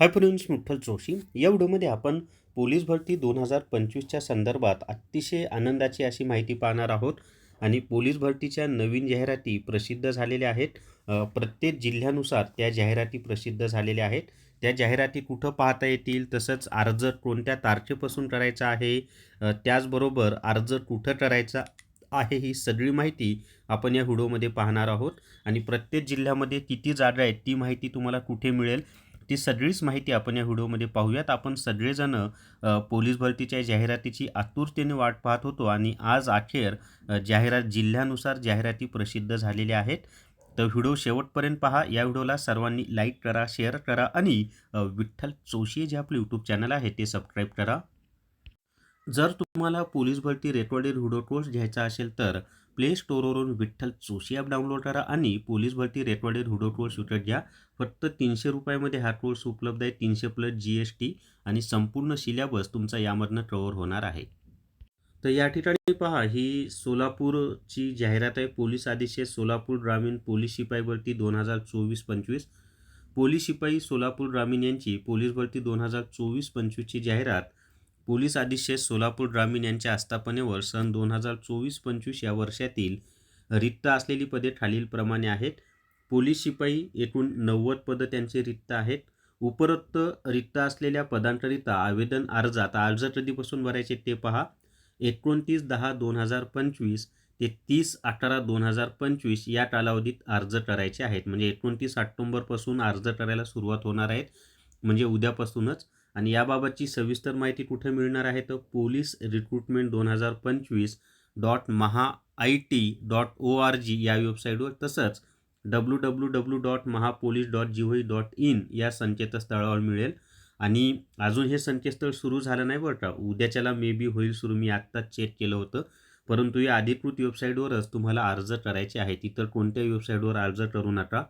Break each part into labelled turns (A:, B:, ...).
A: Hi friends मुठ्ठल Joshi या व्हिडिओमध्ये आपण पोलीस भरती दोन हजार पंचवीसच्या संदर्भात अतिशय आनंदाची अशी माहिती पाहणार आहोत. आणि पोलीस भरतीच्या नवीन जाहिराती प्रसिद्ध झालेल्या आहेत. प्रत्येक जिल्ह्यानुसार त्या जाहिराती प्रसिद्ध झालेल्या आहेत. त्या जाहिराती कुठं पाहता येतील तसंच अर्ज कोणत्या तारखेपासून करायचा आहे त्याचबरोबर अर्ज कुठं करायचा आहे ही सगळी माहिती आपण या व्हिडिओमध्ये पाहणार आहोत. आणि प्रत्येक जिल्ह्यामध्ये किती जागा आहेत ती माहिती तुम्हाला कुठे मिळेल ती सगळीच माहिती आपण या व्हिडिओमध्ये पाहूयात. आपण सगळेजण पोलीस भरतीच्या जाहिरातीची आतुरतेने वाट पाहत होतो आणि आज अखेर जाहिरात जिल्ह्यानुसार जाहिराती प्रसिद्ध झालेल्या आहेत. तर व्हिडिओ शेवटपर्यंत पहा. या व्हिडिओला सर्वांनी लाईक करा शेअर करा आणि विठ्ठल जोशी जे आपले यूट्यूब चॅनल आहे ते सबस्क्राईब करा. जर तुम्हाला पोलीस भरती रेकॉर्डेड व्हिडिओ कोर्स घ्यायचा असेल तर प्ले स्टोअरवरून विठ्ठल जोशी ॲप डाउनलोड करा आणि पोलीस भरती रेकॉर्डेड व्हिडिओ कोर्स विकत घ्या. फक्त तीनशे रुपयामध्ये हा कोर्स उपलब्ध आहे. तीनशे प्लस जी एस टी आणि संपूर्ण सिलेबस तुमचा यामधनं कव्हर होणार आहे. तर या ठिकाणी पहा ही सोलापूरची जाहिरात आहे. पोलीस अधीक्षक सोलापूर ग्रामीण पोलीस शिपाई भरती दोन हजार चोवीस पंचवीस. पोलीस शिपाई सोलापूर ग्रामीण यांची पोलीस भरती दोन हजार चोवीस पंचवीसची जाहिरात पोलीस अधीक्षक सोलापूर ग्रामीण यांच्या आस्थापनेवर सन दोन हजार चोवीस पंचवीस या वर्षातील रिक्त असलेली पदे खालीलप्रमाणे आहेत. पोलीस शिपाई एकूण नव्वद पदं त्यांचे रिक्त आहेत. उपरोक्त रिक्त असलेल्या पदांकरिता आवेदन अर्जात अर्ज कधीपासून भरायचे ते पहा. एकोणतीस दहा दोन हजार पंचवीस ते तीस अठरा दोन हजार पंचवीस या कालावधीत अर्ज करायचे आहेत. म्हणजे एकोणतीस ऑक्टोंबरपासून अर्ज करायला सुरुवात होणार आहेत. म्हणजे उद्यापासूनच. आणि याबाबतची सविस्तर माहिती कुठे मिळणार आहे तर पोलीस रिक्रुटमेंट दोन हजार पंचवीस dot Maha I T dot O R G या वेबसाईटवर तसंच W W W dot Mahapolice dot G V dot in या संकेतस्थळावर मिळेल. आणि अजून हे संकेतस्थळ सुरू झालं नाही बरं का. उद्याच्याला मे बी होईल सुरू. मी आत्ताच चेक केलं होतं. परंतु या अधिकृत वेबसाईटवरच तुम्हाला अर्ज करायचे आहे इतर कोणत्याही वेबसाईटवर अर्ज करू नका.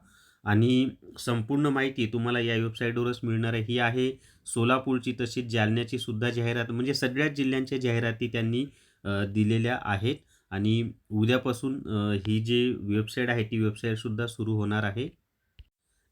A: आणि संपूर्ण माहिती तुम्हाला या वेबसाईटवरच मिळणार आहे. ही आहे सोलापूरची तशीच जालन्याची सुद्धा जाहिरात म्हणजे सगळ्याच जिल्ह्यांच्या जाहिराती त्यांनी दिलेल्या आहेत. आणि उद्यापासून ही जी वेबसाईट आहे ती वेबसाईटसुद्धा सुरू होणार आहे.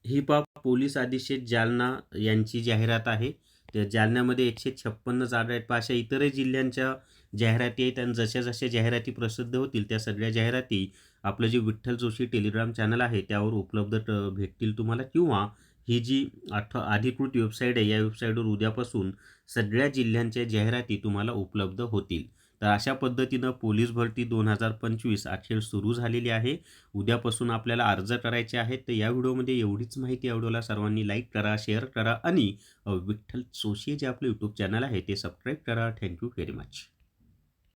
A: ही पा पोलीस अधीक्षक जालना यांची जाहिरात आहे. त्या जालन्यामध्ये एकशे छप्पन्न जागा आहेत. पाचशे अशा इतरही जिल्ह्यांच्या जाहिराती आहेत आणि जशा जशा जाहिराती प्रसिद्ध होतील त्या सगळ्या जाहिराती आपलं जे विठ्ठल जोशी टेलिग्राम चॅनल आहे त्यावर उपलब्ध ट- भेटतील तुम्हाला. किंवा ही जी आठ अधिकृत वेबसाईट आहे या वेबसाईटवर उद्यापासून सगळ्या जिल्ह्यांच्या जाहिराती तुम्हाला उपलब्ध होतील. तर अशा पद्धतीनं पोलीस भरती दोन हजार पंचवीस अखेर सुरू झालेली आहे. उद्यापासून आपल्याला अर्ज करायचे आहेत. तर या व्हिडिओमध्ये एवढीच माहिती आवडवला सर्वांनी लाईक करा शेअर करा आणि विठ्ठल सोशी जे आपलं यूट्यूब चॅनल आहे ते सबस्क्राईब करा. Thank you very much.